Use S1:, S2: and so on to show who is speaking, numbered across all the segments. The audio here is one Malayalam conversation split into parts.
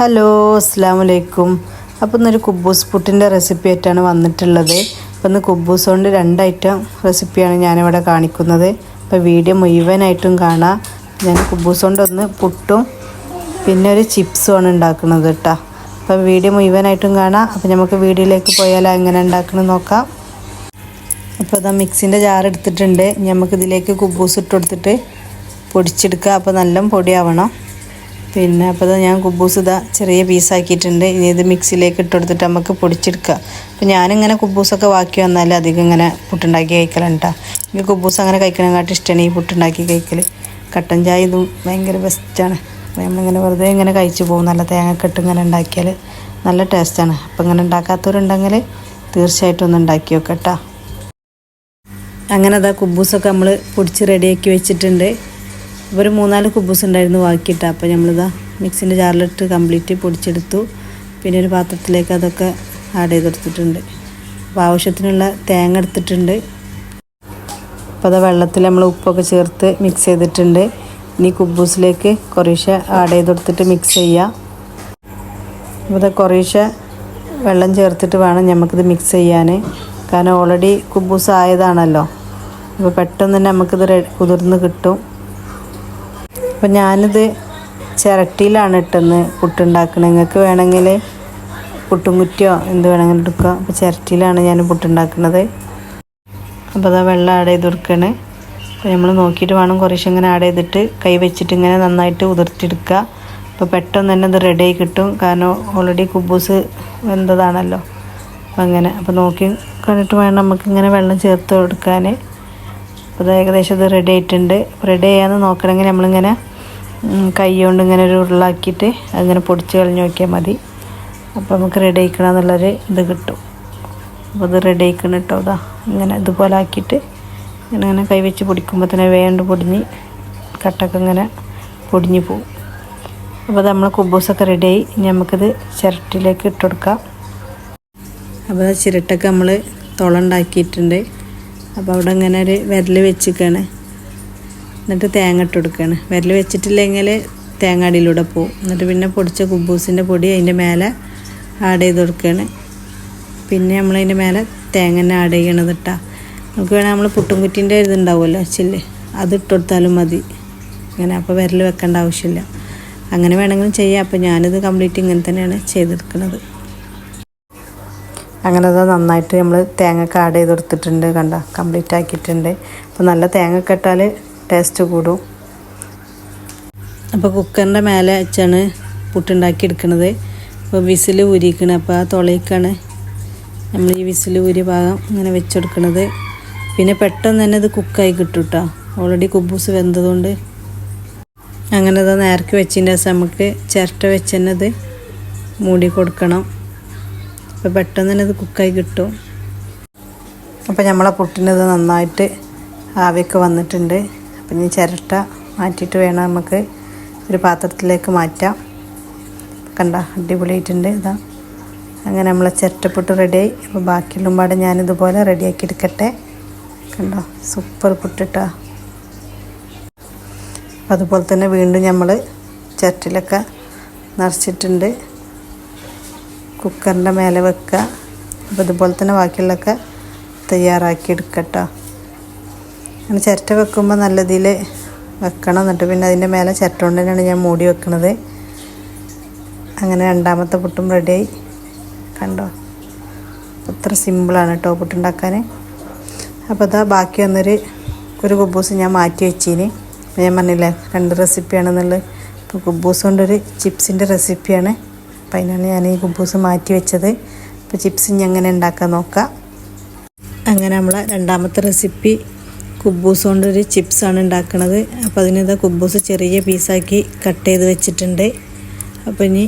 S1: ഹലോ അസ്സാമലൈക്കും അപ്പോൾ ഇന്നൊരു കുബൂസ് പുട്ടിന്റെ റെസിപ്പി ആയിട്ടാണ് വന്നിട്ടുള്ളത്. അപ്പോൾ ഇന്ന് കുബൂസ് കൊണ്ട് രണ്ട് ഐറ്റം റെസിപ്പിയാണ് ഞാനിവിടെ കാണിക്കുന്നത്. അപ്പോൾ വീഡിയോ മുഴുവനായിട്ടും കാണാം. ഞാൻ കുബൂസ് കൊണ്ട് ഒന്ന് പുട്ടും പിന്നെ ഒരു ചിപ്സുമാണ് ഉണ്ടാക്കുന്നത് കേട്ടോ. അപ്പോൾ വീഡിയോ മുഴുവനായിട്ടും കാണാം. അപ്പോൾ നമുക്ക് വീഡിയോയിലേക്ക് പോയാൽ എങ്ങനെ ഉണ്ടാക്കണം നോക്കാം. അപ്പോൾ ഇതാ മിക്സിന്റെ ജാർ എടുത്തിട്ടുണ്ട്. നമുക്കിതിലേക്ക് കുബൂസ് ഇട്ട് കൊടുത്തിട്ട് പൊടിച്ചെടുക്കുക അപ്പോൾ നല്ല പൊടിയാവണം. പിന്നെ അപ്പോൾ ഞാൻ കുബൂസ് ഇതാ ചെറിയ പീസാക്കിയിട്ടുണ്ട് ഇനി ഇത് മിക്സിയിലേക്ക് ഇട്ട് കൊടുത്തിട്ട് നമുക്ക് പൊടിച്ചെടുക്കുക അപ്പോൾ ഞാനിങ്ങനെ കുബൂസൊക്കെ ബാക്കി വന്നാൽ അധികം ഇങ്ങനെ പുട്ടുണ്ടാക്കി കഴിക്കലുണ്ട് എനിക്ക് കുബൂസ് അങ്ങനെ കഴിക്കണേക്കാട്ട് ഇഷ്ടമാണ് ഈ പുട്ടുണ്ടാക്കി കഴിക്കൽ കട്ടൻ ചായ ഇതും ഭയങ്കര ബെസ്റ്റാണ് നമ്മളിങ്ങനെ വെറുതെ ഇങ്ങനെ കഴിച്ചു പോകും. നല്ല തേങ്ങ ഇട്ട് ഇങ്ങനെ ഉണ്ടാക്കിയാൽ നല്ല ടേസ്റ്റാണ് അപ്പോൾ ഇങ്ങനെ ഉണ്ടാക്കാത്തവരുണ്ടെങ്കിൽ തീർച്ചയായിട്ടും ഒന്ന് ഉണ്ടാക്കി നോക്കട്ടോ അങ്ങനെ അതാ കുബൂസൊക്കെ നമ്മൾ പൊടിച്ച് റെഡിയാക്കി വെച്ചിട്ടുണ്ട്. അപ്പോൾ ഒരു മൂന്നാൽ കുബൂസ് ഉണ്ടായിരുന്നു ബാക്കിയിട്ട് അപ്പോൾ നമ്മളിതാ മിക്സിന്റെ ജാറിലിട്ട് കംപ്ലീറ്റ് പൊടിച്ചെടുത്തു. പിന്നെ ഒരു പാത്രത്തിലേക്ക് അതൊക്കെ ആഡ് ചെയ്തെടുത്തിട്ടുണ്ട്. അപ്പോൾ ആവശ്യത്തിനുള്ള തേങ്ങ എടുത്തിട്ടുണ്ട്. അപ്പോൾ അത് വെള്ളത്തിൽ നമ്മൾ ഉപ്പൊക്കെ ചേർത്ത് മിക്സ് ചെയ്തിട്ടുണ്ട്. ഇനി കുബൂസിലേക്ക് കുറേശ്ശെ ആഡ് ചെയ്ത് കൊടുത്തിട്ട് മിക്സ് ചെയ്യുക അപ്പോൾ ഇത് കുറേശ്ശെ വെള്ളം ചേർത്തിട്ട് വേണം നമുക്കിത് മിക്സ് ചെയ്യാൻ കാരണം ഓൾറെഡി കുബൂസ് ആയതാണല്ലോ അപ്പോൾ പെട്ടെന്ന് തന്നെ നമുക്കിത് കുതിർന്ന് കിട്ടും. അപ്പോൾ ഞാനിത് ചിരട്ടിയിലാണ് ഇട്ടെന്ന് പുട്ടുണ്ടാക്കണത് നിങ്ങൾക്ക് വേണമെങ്കിൽ പുട്ടും കുറ്റിയോ എന്ത് വേണമെങ്കിലും എടുക്കുക അപ്പോൾ ചിരട്ടിയിലാണ് ഞാൻ പുട്ടുണ്ടാക്കുന്നത് അപ്പോൾ അതാ വെള്ളം ആഡ് ചെയ്ത് കൊടുക്കണേ. അപ്പോൾ നമ്മൾ നോക്കിയിട്ട് വേണം കുറേശ്ശെ ഇങ്ങനെ ആഡ് ചെയ്തിട്ട് കൈ വെച്ചിട്ട് ഇങ്ങനെ നന്നായിട്ട് ഉതിർത്തിയെടുക്കുക. അപ്പോൾ പെട്ടെന്ന് തന്നെ ഇത് റെഡി ആയി കിട്ടും. കാരണം ഓൾറെഡി കുബൂസ് വെന്തതാണല്ലോ. അപ്പോൾ അങ്ങനെ. അപ്പോൾ നോക്കി കണ്ടിട്ട് വേണം നമുക്കിങ്ങനെ വെള്ളം ചേർത്ത് കൊടുക്കാൻ അപ്പോൾ അത് ഏകദേശം ഇത് റെഡി ആയിട്ടുണ്ട്. റെഡി ആയാന്ന് നോക്കണമെങ്കിൽ നമ്മളിങ്ങനെ കൈ കൊണ്ട് ഇങ്ങനെ ഒരു ഉരുളാക്കിയിട്ട് അങ്ങനെ പൊടിച്ച് കളഞ്ഞ് നോക്കിയാൽ മതി. അപ്പോൾ നമുക്ക് റെഡി ആയിക്കണം എന്നുള്ളൊരു ഇത് കിട്ടും. അപ്പോൾ ഇത് റെഡി ആയിക്കണം കേട്ടോ അതാ ഇങ്ങനെ ഇതുപോലെ ആക്കിയിട്ട് ഇങ്ങനെ ഇങ്ങനെ കൈ വെച്ച് പൊടിക്കുമ്പോൾ തന്നെ വേണ്ട പൊടിഞ്ഞ് കട്ടൊക്കെ ഇങ്ങനെ പൊടിഞ്ഞ് പോവും. അപ്പോൾ നമ്മൾ കുബൂസൊക്കെ റെഡിയായി ഇനി നമുക്കിത് ചിരട്ടിലേക്ക് ഇട്ട് കൊടുക്കാം. അപ്പോൾ ചിരട്ടൊക്കെ നമ്മൾ തുളണ്ടാക്കിയിട്ടുണ്ട് അപ്പോൾ അവിടെ ഇങ്ങനെ ഒരു വിരൽ വെച്ചിക്കാണ്. എന്നിട്ട് തേങ്ങ ഇട്ട് കൊടുക്കുകയാണ് വിരൽ വെച്ചിട്ടില്ലെങ്കിൽ തേങ്ങ അടിയിലൂടെ പോവും എന്നിട്ട് പിന്നെ പൊടിച്ച കുബൂസിന്റെ പൊടി അതിന്റെ മേലെ ആഡ് ചെയ്ത് കൊടുക്കുകയാണ് പിന്നെ നമ്മളതിന്റെ മേലെ തേങ്ങ തന്നെ ആഡ് ചെയ്യണത് ഇട്ടാ. നമുക്ക് വേണേൽ നമ്മൾ പുട്ടുംകുറ്റിന്റെ ഇതുണ്ടാവുമല്ലോ ചില്ല്. അത് ഇട്ട് കൊടുത്താലും മതി. അങ്ങനെ അപ്പോൾ വിരൽ വെക്കേണ്ട ആവശ്യമില്ല. അങ്ങനെ വേണമെങ്കിലും ചെയ്യാം. അപ്പോൾ ഞാനിത് കംപ്ലീറ്റ് ഇങ്ങനെ തന്നെയാണ് ചെയ്തെടുക്കുന്നത് അങ്ങനെ അത് നന്നായിട്ട് നമ്മൾ തേങ്ങ ആഡ് ചെയ്ത് കൊടുത്തിട്ടുണ്ട്. കണ്ട? കംപ്ലീറ്റ് ആക്കിയിട്ടുണ്ട്. അപ്പോൾ നല്ല തേങ്ങ ഇട്ടാൽ ടേസ്റ്റ് കൂടും. അപ്പോൾ കുക്കറിന്റെ മേലെ വെച്ചാണ് പുട്ടുണ്ടാക്കി എടുക്കുന്നത് അപ്പോൾ വിസിൽ ഊരിക്കണം അപ്പോൾ ആ തുളയ്ക്കാണ് നമ്മൾ ഈ വിസിൽ ഊരി ഭാഗം ഇങ്ങനെ വെച്ചെടുക്കണത്. പിന്നെ പെട്ടെന്ന് തന്നെ ഇത് കുക്കായി കിട്ടും കേട്ടോ ഓൾറെഡി കുബൂസ് വെന്തതുകൊണ്ട് അങ്ങനെ അത് നേരക്ക് വെച്ചതിന്റെ ദിവസം നമുക്ക് ചിരട്ട വെച്ച് തന്നെ ഇത് മൂടി കൊടുക്കണം. അപ്പോൾ പെട്ടെന്ന് തന്നെ ഇത് കുക്കായി കിട്ടും. അപ്പോൾ നമ്മളെ പുട്ടിനത് നന്നായിട്ട് ആവിയൊക്കെ വന്നിട്ടുണ്ട്. ഇനി ചിരട്ട മാറ്റിയിട്ട് വേണം നമുക്ക് ഒരു പാത്രത്തിലേക്ക് മാറ്റാം. കണ്ട അടിപൊളിയായിട്ടുണ്ട് ഇതാ. അങ്ങനെ നമ്മളെ ചിരട്ടപ്പുട്ട് റെഡിയായി അപ്പോൾ ബാക്കിയുള്ള പാടെ ഞാനിതുപോലെ റെഡിയാക്കി എടുക്കട്ടെ. കണ്ടോ സൂപ്പർ പുട്ടിട്ടാ അതുപോലെ തന്നെ വീണ്ടും നമ്മൾ ചിരട്ടിലൊക്കെ നിറച്ചിട്ടുണ്ട്. കുക്കറിന്റെ മേലെ വെക്കുക അപ്പോൾ ഇതുപോലെ തന്നെ ബാക്കിയുള്ളതൊക്കെ തയ്യാറാക്കി എടുക്കട്ടോ. അങ്ങനെ ചിരട്ട വെക്കുമ്പോൾ നല്ല ഇതിൽ വെക്കണം എന്നിട്ട് പിന്നെ അതിന്റെ മേലെ ചിരട്ട കൊണ്ട് തന്നെയാണ് ഞാൻ മൂടി വെക്കുന്നത് അങ്ങനെ രണ്ടാമത്തെ പുട്ടും റെഡിയായി കണ്ടോ? അത്ര സിമ്പിളാണ് കേട്ടോ പുട്ടുണ്ടാക്കാൻ അപ്പോൾ അതാ ബാക്കി വന്നൊരു ഒരു കുബൂസ് ഞാൻ മാറ്റി വെച്ചീന്. ഞാൻ പറഞ്ഞില്ലേ രണ്ട് റെസിപ്പിയാണെന്നുള്ളത് ഇപ്പോൾ കുബൂസ് കൊണ്ടൊരു ചിപ്സിന്റെ റെസിപ്പിയാണ് അപ്പം അതിനാണ് ഞാൻ ഈ കുബൂസ് മാറ്റി വെച്ചത്. അപ്പോൾ ചിപ്സ് ഇനി എങ്ങനെ ഉണ്ടാക്കാൻ നോക്കാം. അങ്ങനെ നമ്മളെ രണ്ടാമത്തെ റെസിപ്പി കുബൂസ് കൊണ്ടൊരു ചിപ്സാണ് ഉണ്ടാക്കുന്നത് അപ്പോൾ അതിനിതാ കുബൂസ് ചെറിയ പീസാക്കി കട്ട് ചെയ്ത് വെച്ചിട്ടുണ്ട്. അപ്പോൾ ഇനി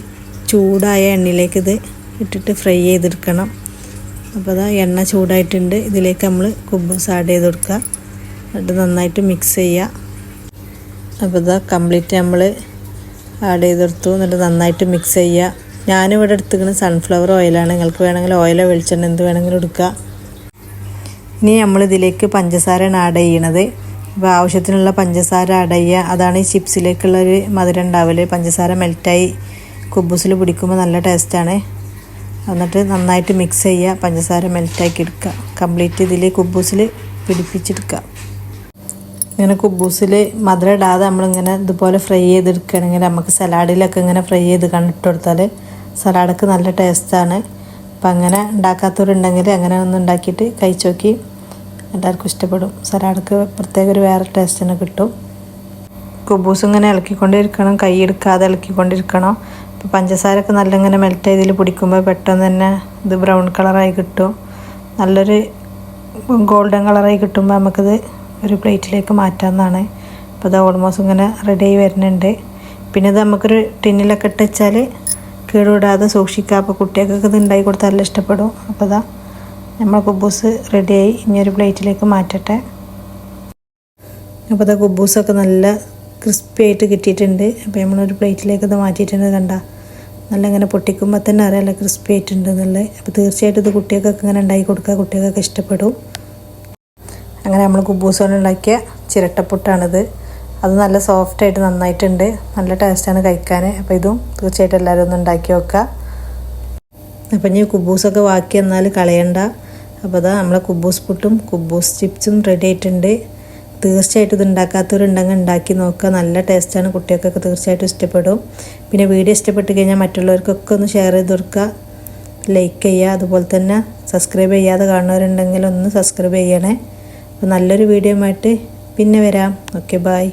S1: ചൂടായ എണ്ണയിലേക്ക് ഇത് ഇട്ടിട്ട് ഫ്രൈ ചെയ്തെടുക്കണം. അപ്പോൾ അതാ എണ്ണ ചൂടായിട്ടുണ്ട്. ഇതിലേക്ക് നമ്മൾ കുബൂസ് ആഡ് ചെയ്ത് കൊടുക്കുക എന്നിട്ട് നന്നായിട്ട് മിക്സ് ചെയ്യുക. അപ്പോൾ ഇതാ കംപ്ലീറ്റ് നമ്മൾ ആഡ് ചെയ്തെടുത്തു. എന്നിട്ട് നന്നായിട്ട് മിക്സ് ചെയ്യുക. ഞാനിവിടെ എടുത്തിരിക്കുന്നത് സൺഫ്ലവർ ഓയിലാണ് നിങ്ങൾക്ക് വേണമെങ്കിൽ ഓയിലോ വെളിച്ചെണ്ണ എന്ത് വേണമെങ്കിലും എടുക്കുക. ഇനി നമ്മളിതിലേക്ക് പഞ്ചസാരയാണ് ആഡ് ചെയ്യണത്. അപ്പോൾ ആവശ്യത്തിനുള്ള പഞ്ചസാര ആഡ് ചെയ്യുക. അതാണ് ഈ ചിപ്സിലേക്കുള്ളൊരു മധുരം ഉണ്ടാവൽ. പഞ്ചസാര മെൽറ്റായി കുബൂസിൽ പിടിക്കുമ്പോൾ നല്ല ടേസ്റ്റാണ് എന്നിട്ട് നന്നായിട്ട് മിക്സ് ചെയ്യുക. പഞ്ചസാര മെൽറ്റാക്കി എടുക്കുക. കംപ്ലീറ്റ് ഇതിൽ കുബൂസിൽ പിടിപ്പിച്ചെടുക്കുക. ഇങ്ങനെ കുബൂസിൽ മധുരം ഇടാതെ നമ്മളിങ്ങനെ ഇതുപോലെ ഫ്രൈ ചെയ്തെടുക്കുകയാണെങ്കിൽ നമുക്ക് സലാഡിലൊക്കെ ഇങ്ങനെ ഫ്രൈ ചെയ്ത് കണ്ടിട്ട് കൊടുത്താൽ സലാഡൊക്കെ നല്ല ടേസ്റ്റാണ് അപ്പം അങ്ങനെ ഉണ്ടാക്കാത്തവരുണ്ടെങ്കിൽ അങ്ങനെ ഒന്ന് ഉണ്ടാക്കിയിട്ട് കഴിച്ചു നോക്കി. എല്ലാവർക്കും ഇഷ്ടപ്പെടും. സലാഡ്ക്ക് പ്രത്യേക ഒരു വേറെ ടേസ്റ്റ് തന്നെ കിട്ടും. കുബൂസ് ഇങ്ങനെ ഇളക്കിക്കൊണ്ടിരിക്കണം. കൈ എടുക്കാതെ ഇളക്കിക്കൊണ്ടിരിക്കണം. ഇപ്പോൾ പഞ്ചസാരൊക്കെ നല്ല ഇങ്ങനെ മെൽറ്റ് ചെയ്തിൽ പിടിക്കുമ്പോൾ പെട്ടെന്ന് തന്നെ ഇത് ബ്രൗൺ കളറായി കിട്ടും. നല്ലൊരു ഗോൾഡൻ കളറായി കിട്ടുമ്പോൾ നമുക്കിത് ഒരു പ്ലേറ്റിലേക്ക് മാറ്റാവുന്നതാണ്. അപ്പോൾ ഇത് ഓൾമോസ്റ്റ് ഇങ്ങനെ റെഡി ആയി വരുന്നുണ്ട്. പിന്നെ ഇത് നമുക്കൊരു ടിന്നിലൊക്കെ ഇട്ട് വെച്ചാൽ കേടുവിടാതെ സൂക്ഷിക്കുക. അപ്പോൾ കുട്ടികൾക്കൊക്കെ ഇത് ഉണ്ടാക്കി കൊടുത്താൽ ഇഷ്ടപ്പെടും. അപ്പോൾ ഇതാ നമ്മൾ കുബൂസ് റെഡിയായി. ഇനി ഒരു പ്ലേറ്റിലേക്ക് മാറ്റട്ടെ. അപ്പോൾ അത് കുബൂസൊക്കെ നല്ല ക്രിസ്പി ആയിട്ട് കിട്ടിയിട്ടുണ്ട്. അപ്പോൾ നമ്മളൊരു പ്ലേറ്റിലേക്ക് ഇത് മാറ്റിയിട്ടുണ്ട് കണ്ട. നല്ല ഇങ്ങനെ പൊട്ടിക്കുമ്പോൾ തന്നെ അറിയാമല്ലോ ക്രിസ്പി ആയിട്ടുണ്ട് നല്ല അപ്പോൾ തീർച്ചയായിട്ടും ഇത് കുട്ടികൾക്കൊക്കെ ഇങ്ങനെ ഉണ്ടാക്കി കൊടുക്കുക. കുട്ടികൾക്കൊക്കെ ഇഷ്ടപ്പെടും. അങ്ങനെ നമ്മൾ കുബൂസോടെ ഉണ്ടാക്കിയ ചിരട്ടപ്പുട്ടാണിത്. അത് നല്ല സോഫ്റ്റായിട്ട് നന്നായിട്ടുണ്ട്. നല്ല ടേസ്റ്റാണ് കഴിക്കാൻ അപ്പോൾ ഇതും തീർച്ചയായിട്ടും എല്ലാവരും ഒന്ന് ഉണ്ടാക്കി നോക്കുക. അപ്പം ഇനി കുബൂസൊക്കെ ബാക്കി എന്നാൽ കളയണ്ട. അപ്പോൾ അതാ നമ്മളെ കുബൂസ് പുട്ടും കുബൂസ് ചിപ്സും റെഡി ആയിട്ടുണ്ട്. തീർച്ചയായിട്ടും ഇത് ഉണ്ടാക്കാത്തവരുണ്ടെങ്കിൽ ഉണ്ടാക്കി നോക്കുക. നല്ല ടേസ്റ്റാണ് കുട്ടികൾക്കൊക്കെ തീർച്ചയായിട്ടും ഇഷ്ടപ്പെടും. പിന്നെ വീഡിയോ ഇഷ്ടപ്പെട്ട് കഴിഞ്ഞാൽ മറ്റുള്ളവർക്കൊക്കെ ഒന്ന് ഷെയർ ചെയ്ത് കൊടുക്കുക. ലൈക്ക് ചെയ്യുക. അതുപോലെ തന്നെ സബ്സ്ക്രൈബ് ചെയ്യാതെ കാണുന്നവരുണ്ടെങ്കിൽ ഒന്ന് സബ്സ്ക്രൈബ് ചെയ്യണേ. അപ്പോൾ നല്ലൊരു വീഡിയോ ആയിട്ട് പിന്നെ വരാം. Okay bye